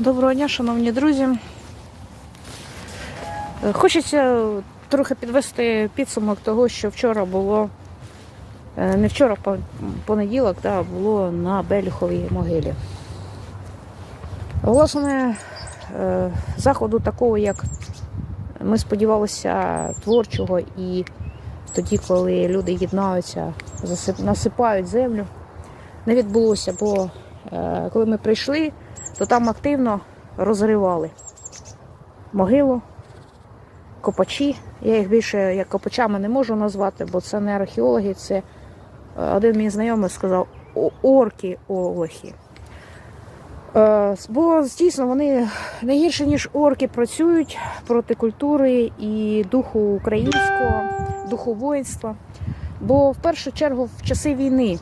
Доброго дня, шановні друзі. Е, Хочеться трохи підвести підсумок того, що вчора було, е, не вчора, по- понеділок, да, було на Белюховій могилі. Власне, е, заходу такого, як ми сподівалися, творчого, і тоді, коли люди єднаються, насипають землю, не відбулося, бо коли ми прийшли, то там активно розривали могилу, копачі. Я їх більше як копачами не можу назвати, бо це не археологи, це е, один мій знайомий сказав орки олохи. Е, Бо дійсно вони не гірше, ніж орки працюють проти культури і духу українського, духу воїнства. Бо в першу чергу в часи війни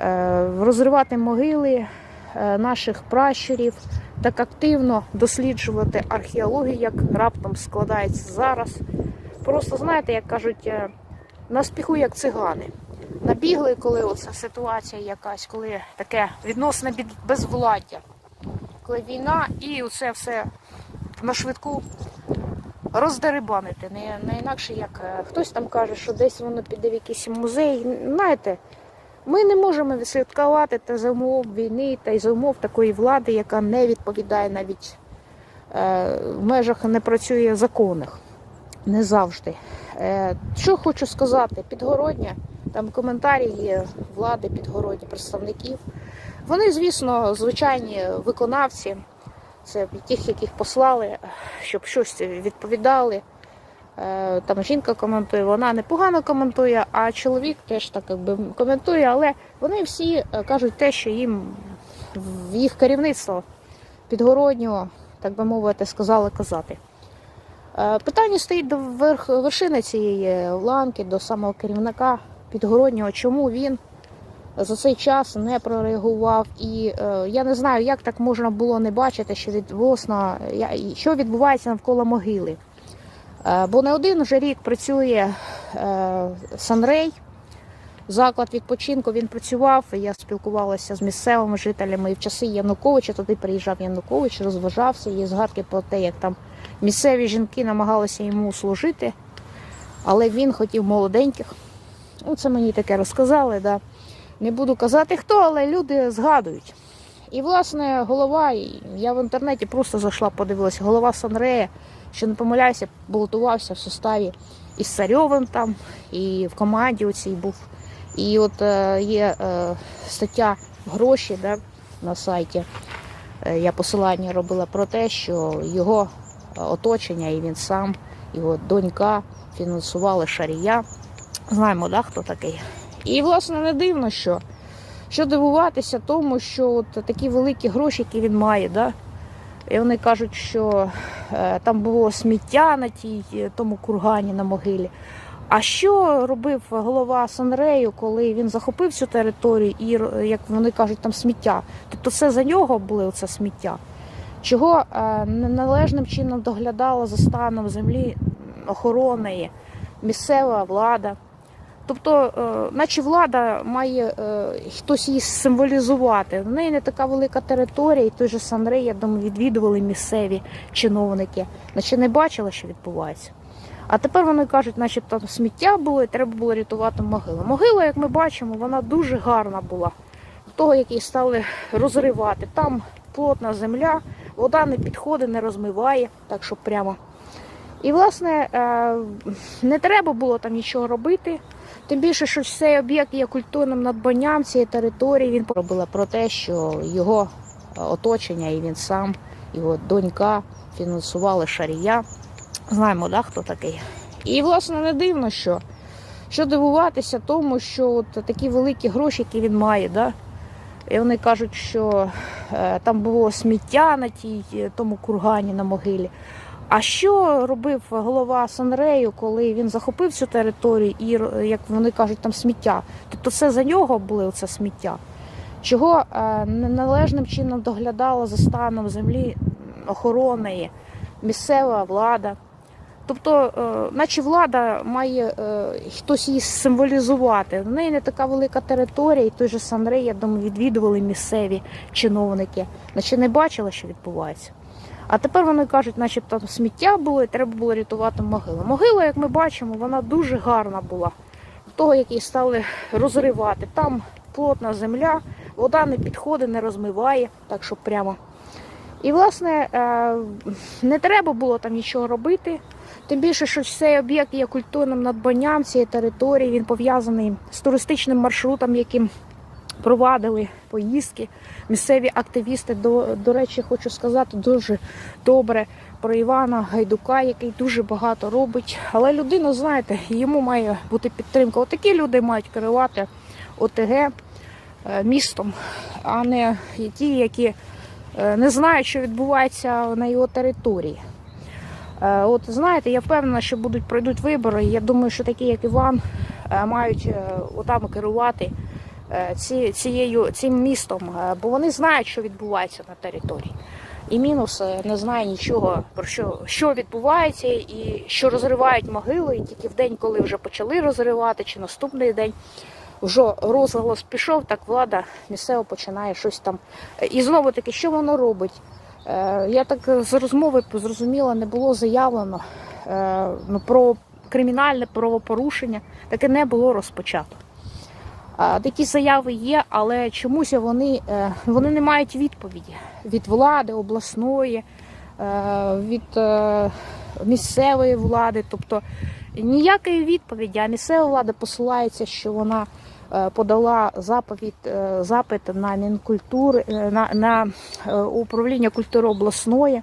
е, розривати могили наших пращурів, так активно досліджувати археологію, як раптом складається зараз. Просто знаєте, як кажуть, е, на спіху як цигани. Набігли, коли оця ситуація якась, коли таке відносне безвладдя, коли війна і оце все на швидку роздерибанити. Не, не інакше, як е, хтось там каже, що десь воно піде в якийсь музей. Знаєте, ми не можемо відслідкувати та за умов війни та й за умов такої влади, яка не відповідає навіть е, в межах не працює законних. Не завжди. Е, що хочу сказати, підгородня, там коментарі є влади, підгородні представників. Вони, звісно, звичайні виконавці, це тих, яких послали, щоб щось відповідали. Е, Там жінка коментує, вона непогано коментує, а чоловік теж так якби коментує, але вони всі е, кажуть те, що їм їх керівництво підгороднього, так би мовити, сказали казати. Е, Питання стоїть до верх, вершини цієї ланки, до самого керівника підгороднього, чому він за цей час не прореагував. І я не знаю, як так можна було не бачити, що відносно, що відбувається навколо могили. Е, Бо не один вже рік працює е, Санрей, заклад відпочинку. Він працював. Я спілкувалася з місцевими жителями і в часи Януковича. Туди приїжджав Янукович, розважався. Є згадки про те, як там місцеві жінки намагалися йому служити, але він хотів молоденьких. Ну, це мені таке розказали. Да. Не буду казати хто, але люди згадують. І, власне, голова, я в інтернеті просто зайшла, подивилася, голова Санрея, що не помиляюся, балотувався в составі із Царьовим там, і в команді оцій був. І от е, є е, стаття гроші да, на сайті. Е, я посилання робила про те, що його оточення і він сам, його донька фінансували Шарія. Знаємо, да, хто такий. І, власне, не дивно, що, що дивуватися тому, що от такі великі гроші, які він має, да, і вони кажуть, що е, там було сміття на тій, е, тому кургані на могилі. А що робив голова Санрею, коли він захопив цю територію і, як вони кажуть, там сміття? Тобто це за нього було це сміття? Чого е, неналежним чином доглядала за станом землі охорони, місцева влада? Тобто е, наче влада має е, хтось її символізувати. В неї не така велика територія, і той же Санрей, я думаю, відвідували місцеві чиновники, наче не бачили, що відбувається. А тепер вони кажуть, наче там сміття було, і треба було рятувати могилу. Могила, як ми бачимо, вона дуже гарна була. Того, як її стали розривати. Там плотна земля, вода не підходить, не розмиває, так що прямо. І, власне, е, не треба було там нічого робити. Тим більше, що цей об'єкт є культурним надбанням цієї території. Він робила про те, що його е, оточення і він сам, його донька фінансували Шарія. Знаємо, да, хто такий. І, власне, не дивно, що, що дивуватися тому, що от такі великі гроші, які він має, да, і вони кажуть, що е, там було сміття на тій, е, тому кургані на могилі. А що робив голова Санрею, коли він захопив цю територію і, як вони кажуть, там сміття? Тобто це за нього було це сміття? Чого е, неналежним чином доглядала за станом землі охорони, місцева влада? Тобто, е, наче влада має е, хтось її символізувати. В неї не така велика територія, і той же Санрей, я думаю, відвідували місцеві чиновники, наче не бачили, що відбувається. А тепер вони кажуть, начебто там сміття було, і треба було рятувати могилу. Могила, як ми бачимо, вона дуже гарна була. Того, як її стали розривати. Там плотна земля, вода не підходить, не розмиває, так що прямо. І, власне, е, не треба було там нічого робити. Тим більше, що цей об'єкт є культурним надбанням цієї території, він пов'язаний з туристичним маршрутом, яким провадили поїздки. Місцеві активісти, до, до речі, хочу сказати дуже добре про Івана Гайдука, який дуже багато робить. Але людина, знаєте, йому має бути підтримка. Отакі люди мають керувати ОТГ е, містом, а не ті, які е, не знають, що відбувається на його території. Е, От знаєте, я впевнена, що будуть пройдуть вибори. Я думаю, що такі, як Іван, мають отам керувати ці, цією цим містом, е, бо вони знають, що відбувається на території. І мінус е, не знає нічого про що, що відбувається, і що розривають могили. І тільки в день, коли вже почали розривати, чи наступний день вже розголос пішов, так влада місцево починає щось там. Е, І знову таки, що воно робить? Е, Я так з розмови зрозуміла, не було заявлено е, ну, про кримінальне правопорушення, таке не було розпочато. Такі заяви є, але чомусь вони, е, вони не мають відповіді від влади обласної, е, від е, місцевої влади. Тобто ніякої відповіді, а місцева влада посилається, що вона подала заповідь, запит на Мінкультури, на, на управління культури обласної.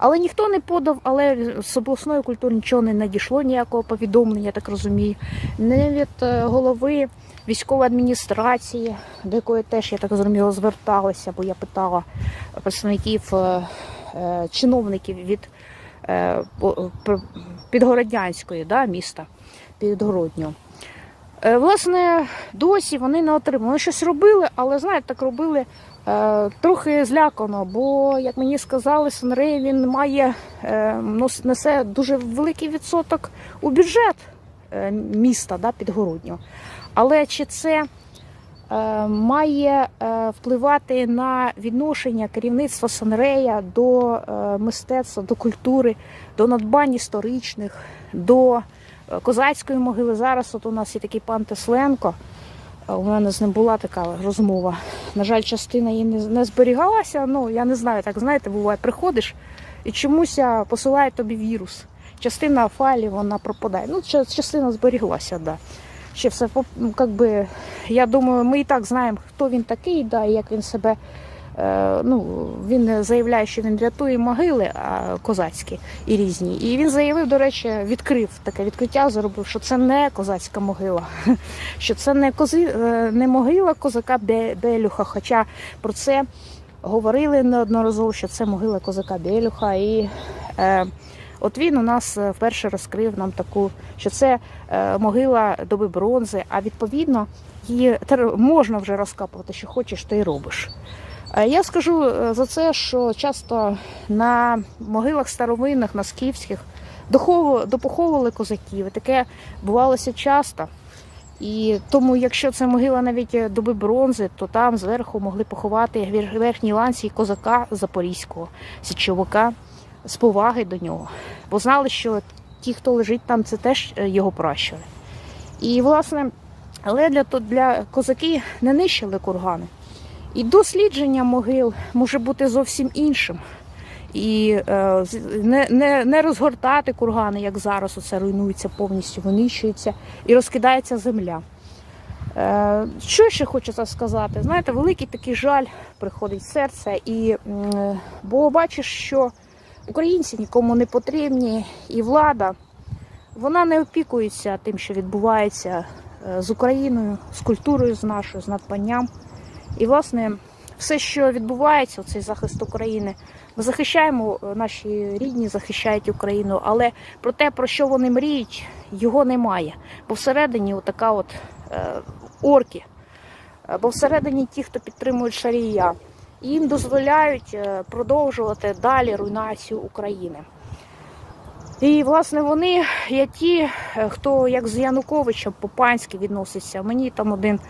Але ніхто не подав, але з обласної культури нічого не надійшло, ніякого повідомлення, я так розумію. Не від е, голови військової адміністрації, до якої теж, я так зрозуміла, зверталися, бо я питала представників е, е, чиновників від Підгороднянської да, міста, Підгороднього. Власне, досі вони не отримали. Вони щось робили, але знаєте, так робили трохи злякано, бо, як мені сказали, Сенрей він має е, несе дуже великий відсоток у бюджет е, міста да, Підгороднього. Але чи це е, має е, впливати на відношення керівництва Санрея до е, мистецтва, до культури, до надбань історичних, до е, козацької могили? Зараз от у нас є такий пан Тесленко. У мене з ним була така розмова. На жаль, частина її не, зберігалася. Ну, я не знаю, так знаєте, буває, приходиш і чомусь посилає тобі вірус. Частина файлів вона пропадає. Ну, частина зберіглася, да. Ще все ну, как я думаю, ми і так знаємо, хто він такий, да, і як він себе. Е, ну, він заявляє, що він рятує могили козацькі і різні. І він заявив, до речі, відкрив таке відкриття, зробив, що це не козацька могила, що це не кози, е, не могила козака Бе- Белюха. Хоча про це говорили неодноразово, що це могила козака Белюха. І е, от він у нас е, вперше розкрив нам таку, що це могила доби бронзи, а відповідно її можна вже розкапувати, що хочеш, ти й робиш. Е, Я скажу е, за це, що часто на могилах старовинних, на скіфських, допоховували козаків. Таке бувалося часто. І тому, якщо це могила навіть е, доби бронзи, то там зверху могли поховати вер- верхній ланці козака запорізького, січовика з поваги до нього. Бо знали, що ті, хто лежить там, це теж його пращури. І, власне, але для, для козаки не нищили кургани. І дослідження могил може бути зовсім іншим. І е, не, не, не розгортати кургани, як зараз оце руйнується повністю, винищується і розкидається земля. Е, що ще хочеться сказати? Знаєте, великий такий жаль приходить в серце, і, бо бачиш, що українці нікому не потрібні, і влада вона не опікується тим, що відбувається е, з Україною, з культурою з нашою, з надбанням. І, власне, все, що відбувається, цей захист України, ми захищаємо, е, наші рідні захищають Україну, але про те, про що вони мріють, його немає. Бо всередині отака от е, орки, Е, бо всередині ті, хто підтримують шарія, їм дозволяють е, продовжувати далі руйнацію України. І, власне, вони є ті, хто як з Януковичем по-панськи відноситься. Мені там один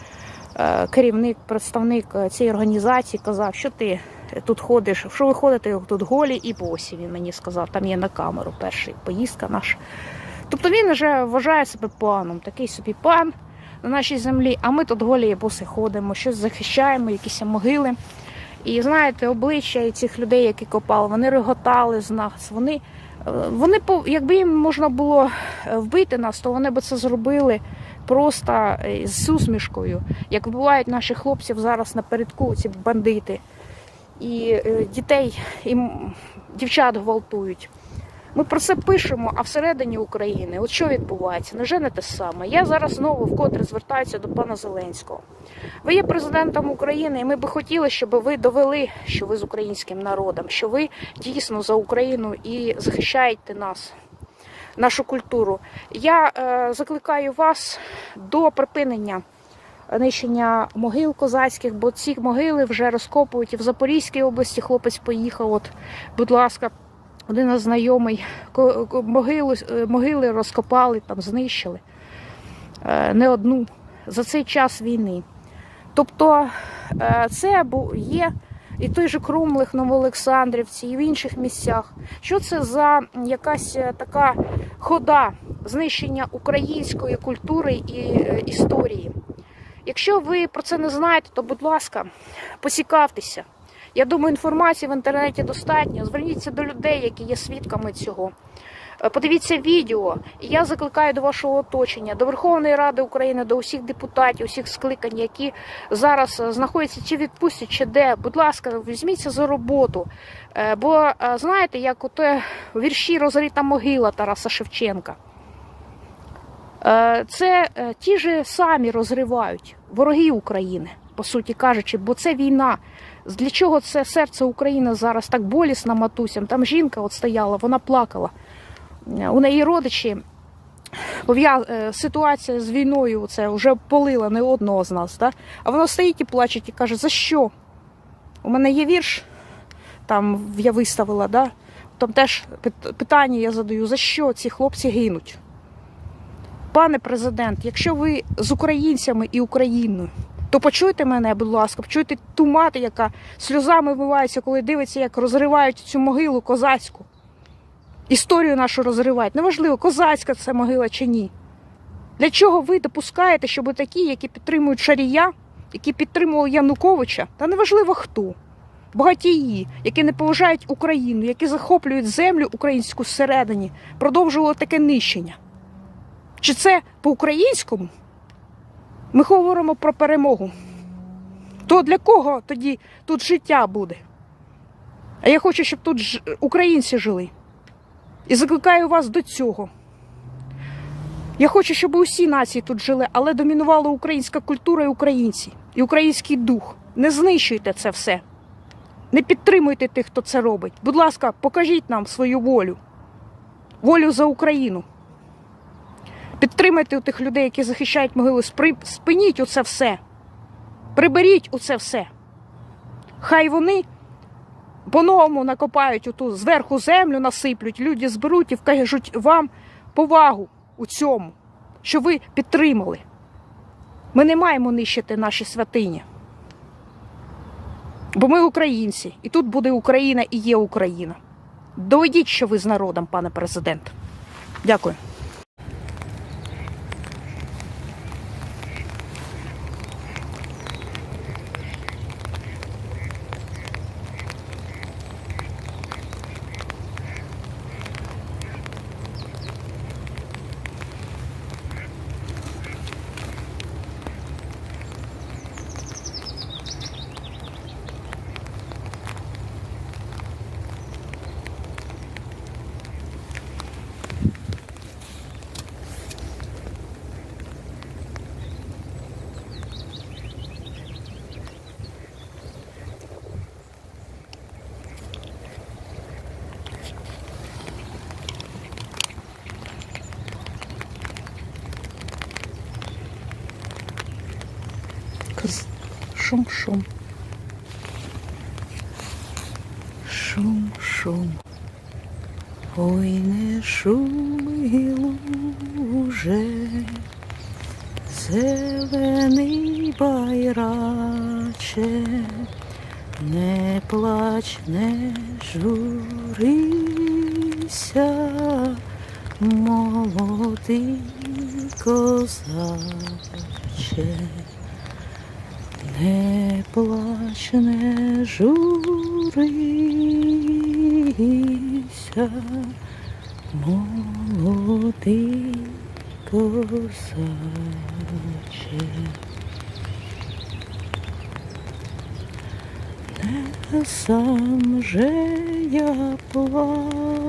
керівник, представник е, цієї організації казав, що ти тут ходиш, що ви ходите тут голі і босі. Він мені сказав, там є на камеру перша поїздка наша. Тобто він вже вважає себе паном, такий собі пан на нашій землі, а ми тут голі і боси ходимо, щось захищаємо, якісь могили. І знаєте, обличчя цих людей, які копали, вони реготали з нас. Вони, е, вони якби їм можна було е, вбити нас, то вони б це зробили просто е, з усмішкою, як вбивають наших хлопців зараз напередку, ці бандити. І е, дітей і дівчат гвалтують. Ми про це пишемо, а всередині України, от що відбувається? Невже не те саме? Я зараз знову вкотре звертаюся до пана Зеленського. Ви є президентом України, і ми би хотіли, щоб ви довели, що ви з українським народом, що ви дійсно за Україну і захищаєте нас, нашу культуру. Я е, закликаю вас до припинення нищення могил козацьких, бо ці могили вже розкопують і в Запорізькій області. Хлопець поїхав. От, будь ласка, один наш знайомий могилу, е, могили розкопали, там знищили Е, не одну за цей час війни. Тобто це є і той же Крумлих, Новоолександрівці, і в інших місцях. Що це за якась е, така хода знищення української культури і е, історії? Якщо ви про це не знаєте, то будь ласка, поцікавтеся. Я думаю, інформації в інтернеті достатньо. Зверніться до людей, які є свідками цього. Е, Подивіться відео. Я закликаю до вашого оточення, до Верховної Ради України, до усіх депутатів, усіх скликань, які зараз е, знаходяться чи в відпустці, чи де. Будь ласка, візьміться за роботу. Е, Бо знаєте, як в вірші Розрита могила Тараса Шевченка. Це ті ж самі розривають вороги України, по суті кажучи, бо це війна. Для чого це серце України зараз так болісно матусям? Там жінка от стояла, вона плакала. У неї родичі е, ситуація з війною це вже полила не одного з нас. Да? А вона стоїть і плаче і каже: за що? У мене є вірш, там я виставила, да? там теж питання я задаю: за що ці хлопці гинуть? Пане президент, якщо ви з українцями і Україною, то почуйте мене, будь ласка, почуйте ту мати, яка сльозами вмивається, коли дивиться, як розривають цю могилу козацьку. Історію нашу розривають. Неважливо, козацька це могила чи ні. Для чого ви допускаєте, щоб такі, які підтримують Шарія, які підтримували Януковича, та неважливо хто, багатії, які не поважають Україну, які захоплюють землю українську всередині, продовжували таке нищення? Чи це по-українському? Ми говоримо про перемогу. То для кого тоді тут життя буде? А я хочу, щоб тут ж- українці жили. І закликаю вас до цього. Я хочу, щоб усі нації тут жили, але домінувала українська культура і українці, і український дух. Не знищуйте це все. Не підтримуйте тих, хто це робить. Будь ласка, покажіть нам свою волю. Волю за Україну. Підтримайте тих людей, які захищають могили. Спри- Спиніть оце все. Приберіть оце все. Хай вони по-новому накопають оту зверху землю, насиплють, люди зберуть і вкажуть вам повагу у цьому, що ви підтримали. Ми не маємо нищити наші святині. Бо ми українці, і тут буде Україна і є Україна. Доведіть, що ви з народом, пане президент. Дякую. Шум-шум. Шум-шум. Ой, не шуми луже, зелений байраче, не плач, не журися, молодий козаче. Не плач, не журися, молодий козаче. Не сам же я плачу,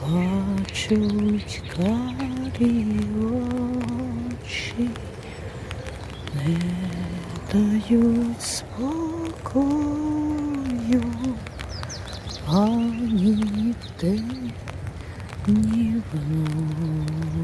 плачуть карі очі не дають спокою ані вдень, ні вночі.